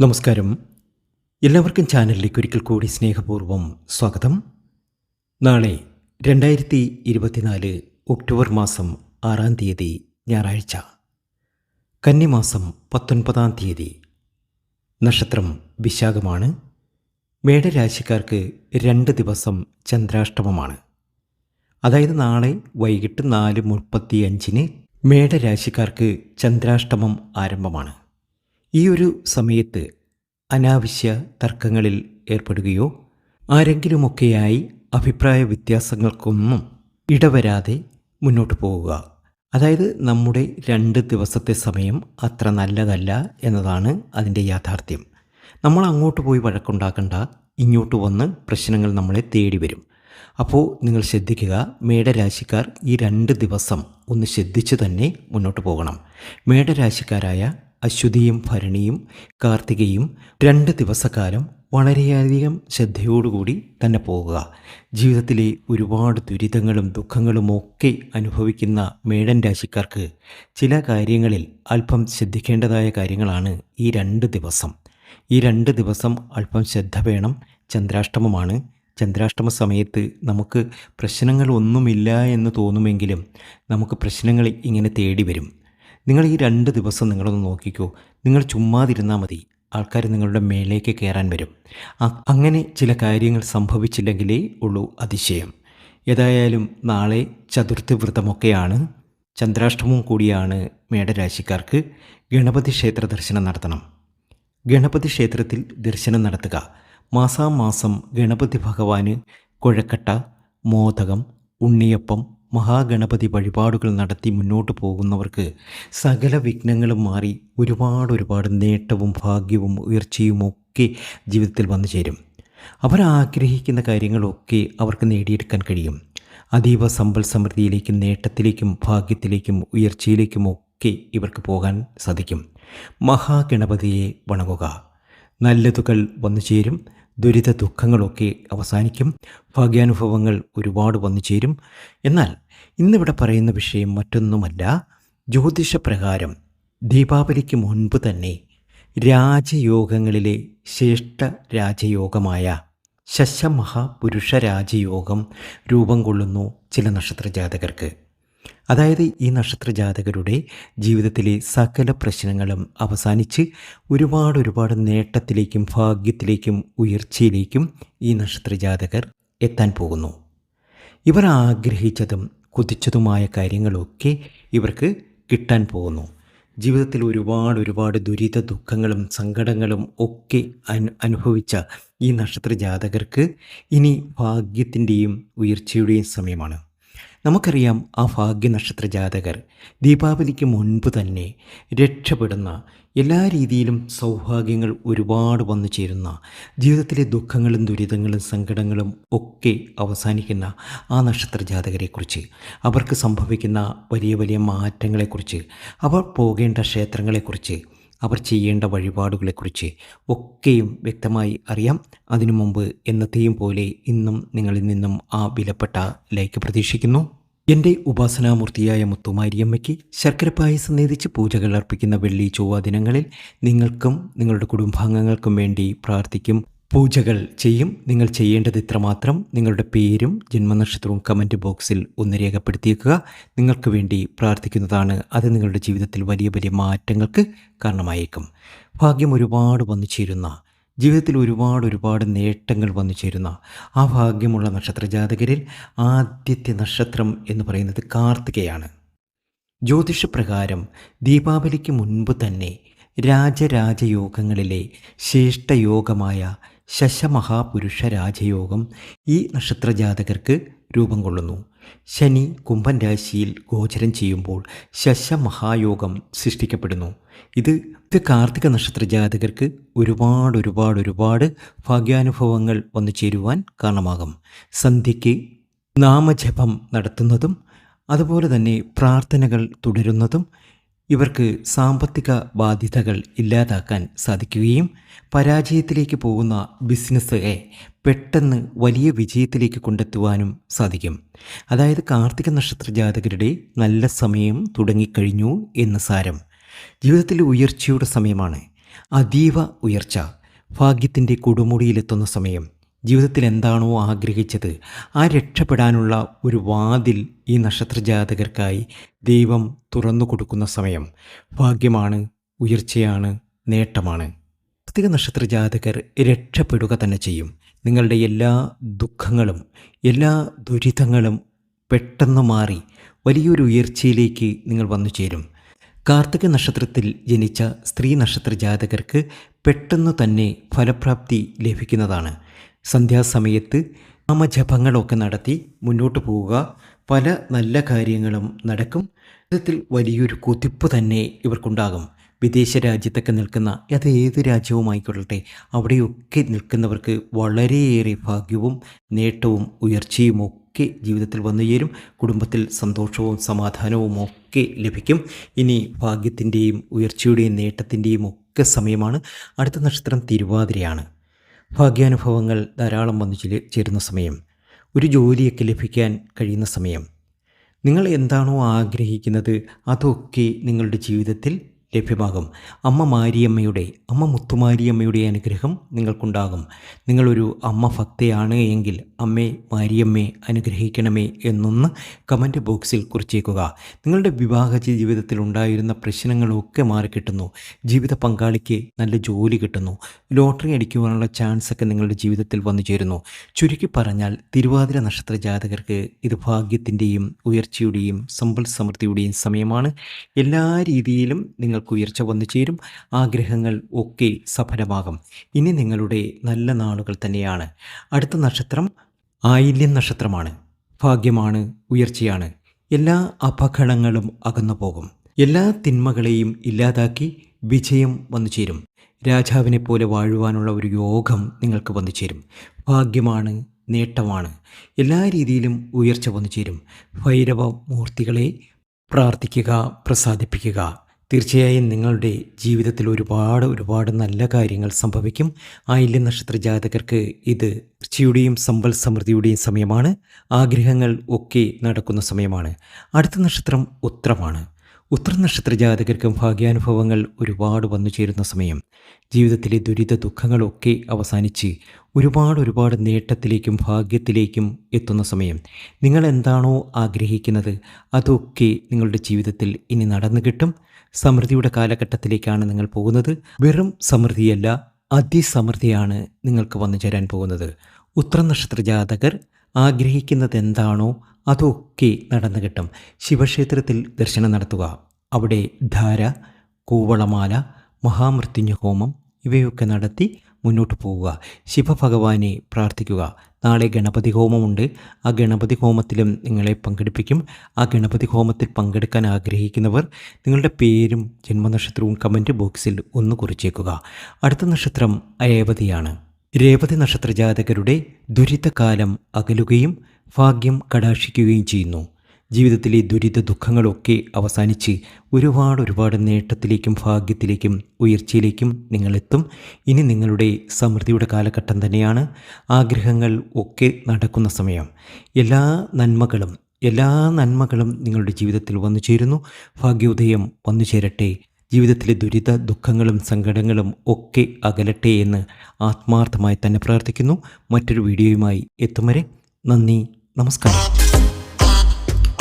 നമസ്കാരം. എല്ലാവർക്കും ചാനലിലേക്ക് ഒരിക്കൽ കൂടി സ്നേഹപൂർവം സ്വാഗതം. നാളെ രണ്ടായിരത്തി ഇരുപത്തിനാല് ഒക്ടോബർ മാസം ആറാം തീയതി ഞായറാഴ്ച. കന്നിമാസം പത്തൊൻപതാം തീയതി. നക്ഷത്രം വിശാഖമാണ്. മേടരാശിക്കാർക്ക് രണ്ട് ദിവസം ചന്ദ്രാഷ്ടമമാണ്. അതായത് നാളെ വൈകിട്ട് നാല് മുപ്പത്തി അഞ്ചിന് മേടരാശിക്കാർക്ക് ചന്ദ്രാഷ്ടമം ആരംഭമാണ്. ഈ ഒരു സമയത്ത് അനാവശ്യ തർക്കങ്ങളിൽ ഏർപ്പെടുകയോ ആരെങ്കിലുമൊക്കെയായി അഭിപ്രായ വ്യത്യാസങ്ങൾക്കൊന്നും ഇടവരാതെ മുന്നോട്ട് പോവുക. അതായത് നമ്മുടെ രണ്ട് ദിവസത്തെ സമയം അത്ര നല്ലതല്ല എന്നതാണ് അതിന്റെ യാഥാർത്ഥ്യം. നമ്മൾ അങ്ങോട്ട് പോയി വഴക്കുണ്ടാക്കണ്ട ഇങ്ങോട്ട് വന്ന് പ്രശ്നങ്ങൾ നമ്മളെ തേടി വരും. അപ്പോൾ നിങ്ങൾ ശ്രദ്ധിക്കുക മേടരാശിക്കാർ ഈ രണ്ട് ദിവസം ഒന്ന് ശ്രദ്ധിച്ച് തന്നെ മുന്നോട്ട് പോകണം. മേടരാശിക്കാരായ അശ്വതിയും ഭരണിയും കാർത്തികയും രണ്ട് ദിവസക്കാലം വളരെയധികം ശ്രദ്ധയോടുകൂടി തന്നെ പോകുക. ജീവിതത്തിലെ ഒരുപാട് ദുരിതങ്ങളും ദുഃഖങ്ങളും ഒക്കെ അനുഭവിക്കുന്ന മേടൻ രാശിക്കാർക്ക് ചില കാര്യങ്ങളിൽ അല്പം ശ്രദ്ധിക്കേണ്ടതായ കാര്യങ്ങളാണ് ഈ രണ്ട് ദിവസം. ഈ രണ്ട് ദിവസം അല്പം ശ്രദ്ധ വേണം. ചന്ദ്രാഷ്ടമമാണ്. ചന്ദ്രാഷ്ടമ സമയത്ത് നമുക്ക് പ്രശ്നങ്ങളൊന്നുമില്ല എന്ന് തോന്നുമെങ്കിലും നമുക്ക് പ്രശ്നങ്ങൾ ഇങ്ങനെ തേടി വരും. നിങ്ങൾ ഈ രണ്ട് ദിവസം നിങ്ങളൊന്ന് നോക്കിക്കോ. നിങ്ങൾ ചുമ്മാതിരുന്നാൽ മതി. ആൾക്കാർ നിങ്ങളുടെ മേലേക്ക് കയറാൻ വരും. അങ്ങനെ ചില കാര്യങ്ങൾ സംഭവിച്ചില്ലെങ്കിലേ ഉള്ളൂ അതിശയം. ഏതായാലും നാളെ ചതുർത്ഥി വ്രതമൊക്കെയാണ് ചന്ദ്രാഷ്ടമവും കൂടിയാണ് മേടരാശിക്കാർക്ക് ഗണപതി ക്ഷേത്ര ദർശനം നടത്തണം. ഗണപതി ക്ഷേത്രത്തിൽ ദർശനം നടത്തുക. മാസാമാസം ഗണപതി ഭഗവാന് കുഴക്കട്ട മോദകം ഉണ്ണിയപ്പം മഹാഗണപതി വഴിപാടുകൾ നടത്തി മുന്നോട്ട് പോകുന്നവർക്ക് സകല വിഘ്നങ്ങളും മാറി ഒരുപാട് ഒരുപാട് നേട്ടവും ഭാഗ്യവും ഉയർച്ചയും ഒക്കെ ജീവിതത്തിൽ വന്നു ചേരും. അവർ ആഗ്രഹിക്കുന്ന കാര്യങ്ങളൊക്കെ അവർക്ക് നേടിയെടുക്കാൻ കഴിയും. അതീവ സമ്പൽ സമൃദ്ധിയിലേക്കും നേട്ടത്തിലേക്കും ഭാഗ്യത്തിലേക്കും ഉയർച്ചയിലേക്കും ഒക്കെ ഇവർക്ക് പോകാൻ സാധിക്കും. മഹാഗണപതിയെ വണങ്ങുക. നല്ലതുകൾ വന്നു ചേരും. ദുരിത ദുഃഖങ്ങളൊക്കെ അവസാനിക്കും. ഭാഗ്യാനുഭവങ്ങൾ ഒരുപാട് വന്നു ചേരും. എന്നാൽ ഇന്നിവിടെ പറയുന്ന വിഷയം മറ്റൊന്നുമല്ല. ജ്യോതിഷപ്രകാരം ദീപാവലിക്ക് മുൻപ് തന്നെ രാജയോഗങ്ങളിലെ ശ്രേഷ്ഠ രാജയോഗമായ ശശമഹാപുരുഷ രാജയോഗം രൂപം കൊള്ളുന്നു ചില നക്ഷത്രജാതകർക്ക്. അതായത് ഈ നക്ഷത്രജാതകരുടെ ജീവിതത്തിലെ സകല പ്രശ്നങ്ങളും അവസാനിച്ച് ഒരുപാട് ഒരുപാട് നേട്ടത്തിലേക്കും ഭാഗ്യത്തിലേക്കും ഉയർച്ചയിലേക്കും ഈ നക്ഷത്രജാതകർ എത്താൻ പോകുന്നു. ഇവർ ആഗ്രഹിച്ചതും കുതിച്ചതുമായ കാര്യങ്ങളൊക്കെ ഇവർക്ക് കിട്ടാൻ പോകുന്നു. ജീവിതത്തിൽ ഒരുപാട് ഒരുപാട് ദുരിത ദുഃഖങ്ങളും സങ്കടങ്ങളും ഒക്കെ അനു അനുഭവിച്ച ഈ നക്ഷത്ര ജാതകർക്ക് ഇനി ഭാഗ്യത്തിന്റെയും ഉയർച്ചയുടെയും സമയമാണ്. നമുക്കറിയാം ആ ഭാഗ്യനക്ഷത്ര ജാതകർ ദീപാവലിക്ക് മുൻപ് തന്നെ രക്ഷപ്പെടുന്ന എല്ലാ രീതിയിലും സൗഭാഗ്യങ്ങൾ ഒരുപാട് വന്നു ചേരുന്ന ജീവിതത്തിലെ ദുഃഖങ്ങളും ദുരിതങ്ങളും സങ്കടങ്ങളും ഒക്കെ അവസാനിക്കുന്ന ആ നക്ഷത്ര ജാതകരെക്കുറിച്ച് അവർക്ക് സംഭവിക്കുന്ന വലിയ വലിയ മാറ്റങ്ങളെക്കുറിച്ച് അവർ പോകേണ്ട ക്ഷേത്രങ്ങളെക്കുറിച്ച് അവർ ചെയ്യേണ്ട വഴിപാടുകളെക്കുറിച്ച് ഒക്കെയും വ്യക്തമായി അറിയാം. അതിനു മുമ്പ് എന്നത്തെയും പോലെ ഇന്നും നിങ്ങളിൽ നിന്നും ആ വിലപ്പെട്ട ലൈക്ക് പ്രതീക്ഷിക്കുന്നു. എന്റെ ഉപാസനാമൂർത്തിയായ മുത്തുമാരിയമ്മയ്ക്ക് ശർക്കര പായസം നേതിച്ച് പൂജകൾ അർപ്പിക്കുന്ന വെള്ളി ചൊവ്വ ദിനങ്ങളിൽ നിങ്ങൾക്കും നിങ്ങളുടെ കുടുംബാംഗങ്ങൾക്കും വേണ്ടി പ്രാർത്ഥിക്കും. പൂജകൾ ചെയ്യും. നിങ്ങൾ ചെയ്യേണ്ടത് ഇത്രമാത്രം. നിങ്ങളുടെ പേരും ജന്മനക്ഷത്രവും കമന്റ് ബോക്സിൽ ഒന്ന് രേഖപ്പെടുത്തിയേക്കുക. നിങ്ങൾക്ക് വേണ്ടി പ്രാർത്ഥിക്കുന്നതാണ് അത് നിങ്ങളുടെ ജീവിതത്തിൽ വലിയ വലിയ മാറ്റങ്ങൾക്ക് കാരണമായേക്കും. ഭാഗ്യം ഒരുപാട് വന്നു ചേരുന്ന ജീവിതത്തിൽ ഒരുപാട് ഒരുപാട് നേട്ടങ്ങൾ വന്നു ചേരുന്ന ആ ഭാഗ്യമുള്ള നക്ഷത്ര ജാതകരിൽ ആദ്യത്തെ നക്ഷത്രം എന്ന് പറയുന്നത് കാർത്തികയാണ്. ജ്യോതിഷപ്രകാരം ദീപാവലിക്ക് മുൻപ് തന്നെ രാജരാജയോഗങ്ങളിലെ ശ്രേഷ്ഠയോഗമായ ശശമഹാപുരുഷ രാജയോഗം ഈ നക്ഷത്രജാതകർക്ക് രൂപം കൊള്ളുന്നു. ശനി കുംഭൻ രാശിയിൽ ഗോചരം ചെയ്യുമ്പോൾ ശശമഹായോഗം സൃഷ്ടിക്കപ്പെടുന്നു. ഇത് ഇത് കാർത്തിക നക്ഷത്ര ജാതകർക്ക് ഒരുപാട് ഒരുപാട് ഒരുപാട് ഭാഗ്യാനുഭവങ്ങൾ വന്നു ചേരുവാൻ കാരണമാകും. സന്ധ്യയ്ക്ക് നാമജപം നടത്തുന്നതും അതുപോലെ തന്നെ പ്രാർത്ഥനകൾ തുടരുന്നതും ഇവർക്ക് സാമ്പത്തിക ബാധ്യതകൾ ഇല്ലാതാക്കാൻ സാധിക്കുകയും പരാജയത്തിലേക്ക് പോകുന്ന ബിസിനസ്സുകളെ പെട്ടെന്ന് വലിയ വിജയത്തിലേക്ക് കൊണ്ടെത്തുവാനും സാധിക്കും. അതായത് കാർത്തിക നക്ഷത്ര ജാതകരുടെ നല്ല സമയം തുടങ്ങിക്കഴിഞ്ഞു എന്ന് സാരം. ജീവിതത്തിൽ ഉയർച്ചയുടെ സമയമാണ്. അതീവ ഉയർച്ച. ഭാഗ്യത്തിന്റെ കൊടുമുടിയിലെത്തുന്ന സമയം. ജീവിതത്തിൽ എന്താണോ ആഗ്രഹിച്ചത് ആ രക്ഷപ്പെടാനുള്ള ഒരു വാതിൽ ഈ നക്ഷത്രജാതകർക്കായി ദൈവം തുറന്നു കൊടുക്കുന്ന സമയം. ഭാഗ്യമാണ് ഉയർച്ചയാണ് നേട്ടമാണ്. പ്രത്യേക നക്ഷത്ര ജാതകർ രക്ഷപ്പെടുക തന്നെ ചെയ്യും. നിങ്ങളുടെ എല്ലാ ദുഃഖങ്ങളും എല്ലാ ദുരിതങ്ങളും പെട്ടെന്ന് മാറി വലിയൊരു ഉയർച്ചയിലേക്ക് നിങ്ങൾ വന്നു ചേരും. കാർത്തിക നക്ഷത്രത്തിൽ ജനിച്ച സ്ത്രീ നക്ഷത്ര ജാതകർക്ക് പെട്ടെന്ന് തന്നെ ഫലപ്രാപ്തി ലഭിക്കുന്നതാണ്. സന്ധ്യാസമയത്ത് നാമജപങ്ങളൊക്കെ നടത്തി മുന്നോട്ട് പോവുക. പല നല്ല കാര്യങ്ങളും നടക്കും. ജീവിതത്തിൽ വലിയൊരു കുതിപ്പ് തന്നെ ഇവർക്കുണ്ടാകും. വിദേശ രാജ്യത്തൊക്കെ നിൽക്കുന്ന അത് ഏത് രാജ്യവുമായിക്കൊള്ളട്ടെ അവിടെയൊക്കെ നിൽക്കുന്നവർക്ക് വളരെയേറെ ഭാഗ്യവും നേട്ടവും ഉയർച്ചയും ഒക്കെ ജീവിതത്തിൽ വന്നു ചേരും. കുടുംബത്തിൽ സന്തോഷവും സമാധാനവും ഒക്കെ ലഭിക്കും. ഇനി ഭാഗ്യത്തിന്റെയും ഉയർച്ചയുടെയും നേട്ടത്തിന്റെയും ഒക്കെ സമയമാണ്. അടുത്ത നക്ഷത്രം തിരുവാതിരയാണ്. ഭാഗ്യാനുഭവങ്ങൾ ധാരാളം വന്നു ചേരുന്ന സമയം. ഒരു ജോലിയൊക്കെ ലഭിക്കാൻ കഴിയുന്ന സമയം. നിങ്ങൾ എന്താണോ ആഗ്രഹിക്കുന്നത് അതൊക്കെ നിങ്ങളുടെ ജീവിതത്തിൽ ലഭ്യമാകും. അമ്മ മാരിയമ്മയുടെ അമ്മ മുത്തുമാരിയമ്മയുടെ അനുഗ്രഹം നിങ്ങൾക്കുണ്ടാകും. നിങ്ങളൊരു അമ്മ ഭക്തയാണ് എങ്കിൽ അമ്മേ മാരിയമ്മേ അനുഗ്രഹിക്കണമേ എന്നൊന്ന് കമന്റ് ബോക്സിൽ കുറിച്ചേക്കുക. നിങ്ങളുടെ വിവാഹ ജീവിതത്തിൽ ഉണ്ടായിരുന്ന പ്രശ്നങ്ങളൊക്കെ മാറിക്കിട്ടുന്നു. ജീവിത പങ്കാളിക്ക് നല്ല ജോലി കിട്ടുന്നു. ലോട്ടറി അടിക്കുവാനുള്ള ചാൻസ് ഒക്കെ നിങ്ങളുടെ ജീവിതത്തിൽ വന്നു ചേരുന്നു. ചുരുക്കി പറഞ്ഞാൽ തിരുവാതിര നക്ഷത്ര ജാതകർക്ക് ഇത് ഭാഗ്യത്തിന്റെയും ഉയർച്ചയുടെയും സമ്പൽ സമൃദ്ധിയുടെയും സമയമാണ്. എല്ലാ രീതിയിലും നിങ്ങൾക്ക് ഉയർച്ച വന്നു ചേരും. ആഗ്രഹങ്ങൾ ഒക്കെ സഫലമാകും. ഇനി നിങ്ങളുടെ നല്ല നാളുകൾ തന്നെയാണ്. അടുത്ത നക്ഷത്രം ആയില്യം നക്ഷത്രമാണ്. ഭാഗ്യമാണ് ഉയർച്ചയാണ്. എല്ലാ അപകടങ്ങളും അകന്നു പോകും എല്ലാ തിന്മകളെയും ഇല്ലാതാക്കി വിജയം വന്നു ചേരും. രാജാവിനെ പോലെ വാഴുവാനുള്ള ഒരു യോഗം നിങ്ങൾക്ക് വന്നു ചേരും. ഭാഗ്യമാണ് നേട്ടമാണ്. എല്ലാ രീതിയിലും ഉയർച്ച വന്നു ചേരും. ഭൈരവ മൂർത്തികളെ പ്രാർത്ഥിക്കുക പ്രസാദിപ്പിക്കുക. തീർച്ചയായും നിങ്ങളുടെ ജീവിതത്തിൽ ഒരുപാട് ഒരുപാട് നല്ല കാര്യങ്ങൾ സംഭവിക്കും. ആയില്യ നക്ഷത്ര ജാതകർക്ക് ഇത് കൃഷിയുടെയും സമ്പൽ സമൃദ്ധിയുടെയും സമയമാണ്. ആഗ്രഹങ്ങൾ ഒക്കെ നടക്കുന്ന സമയമാണ്. അടുത്ത നക്ഷത്രം ഉത്രമാണ്. ഉത്തര നക്ഷത്ര ജാതകർക്കും ഭാഗ്യാനുഭവങ്ങൾ ഒരുപാട് വന്നു ചേരുന്ന സമയം. ജീവിതത്തിലെ ദുരിത ദുഃഖങ്ങളൊക്കെ അവസാനിച്ച് ഒരുപാട് ഒരുപാട് നേട്ടത്തിലേക്കും ഭാഗ്യത്തിലേക്കും എത്തുന്ന സമയം. നിങ്ങൾ എന്താണോ ആഗ്രഹിക്കുന്നത് അതൊക്കെ നിങ്ങളുടെ ജീവിതത്തിൽ ഇനി നടന്നു കിട്ടും. സമൃദ്ധിയുടെ കാലഘട്ടത്തിലേക്കാണ് നിങ്ങൾ പോകുന്നത്. വെറും സമൃദ്ധിയല്ല അതിസമൃദ്ധിയാണ് നിങ്ങൾക്ക് വന്നു ചേരാൻ പോകുന്നത്. ഉത്തര നക്ഷത്ര ജാതകർ ആഗ്രഹിക്കുന്നത് എന്താണോ അതൊക്കെ നടന്നു കിട്ടും. ശിവക്ഷേത്രത്തിൽ ദർശനം നടത്തുക. അവിടെ ധാര കൂവളമാല മഹാമൃത്യുഞ്ജ ഹോമം ഇവയൊക്കെ നടത്തി മുന്നോട്ട് പോവുക. ശിവഭഗവാനെ പ്രാർത്ഥിക്കുക. നാളെ ഗണപതി ഹോമമുണ്ട്. ആ ഗണപതി ഹോമത്തിലും നിങ്ങളെ പങ്കെടുപ്പിക്കും. ആ ഗണപതി ഹോമത്തിൽ പങ്കെടുക്കാൻ ആഗ്രഹിക്കുന്നവർ നിങ്ങളുടെ പേരും ജന്മനക്ഷത്രവും കമന്റ് ബോക്സിൽ ഒന്ന് കുറിച്ചേക്കുക. അടുത്ത നക്ഷത്രം രേവതിയാണ് രേവതി നക്ഷത്ര ജാതകരുടെ ദുരിതകാലം അകലുകയും ഭാഗ്യം കടാക്ഷിക്കുകയും ചെയ്യുന്നു. ജീവിതത്തിലെ ദുരിത ദുഃഖങ്ങളൊക്കെ അവസാനിച്ച് ഒരുപാട് ഒരുപാട് നേട്ടത്തിലേക്കും ഭാഗ്യത്തിലേക്കും ഉയർച്ചയിലേക്കും നിങ്ങളെത്തും. ഇനി നിങ്ങളുടെ സമൃദ്ധിയുടെ കാലഘട്ടം തന്നെയാണ്. ആഗ്രഹങ്ങൾ ഒക്കെ നടക്കുന്ന സമയം. എല്ലാ നന്മകളും എല്ലാ നന്മകളും നിങ്ങളുടെ ജീവിതത്തിൽ വന്നു ചേരുന്നു ഭാഗ്യോദയം വന്നു ചേരട്ടെ ജീവിതത്തിലെ ദുരിത ദുഃഖങ്ങളും സങ്കടങ്ങളും ഒക്കെ അകലട്ടെ എന്ന് ആത്മാർത്ഥമായി തന്നെ പ്രാർത്ഥിക്കുന്നു. മറ്റൊരു വീഡിയോയുമായി എത്തും വരെ നന്ദി നമസ്കാരം.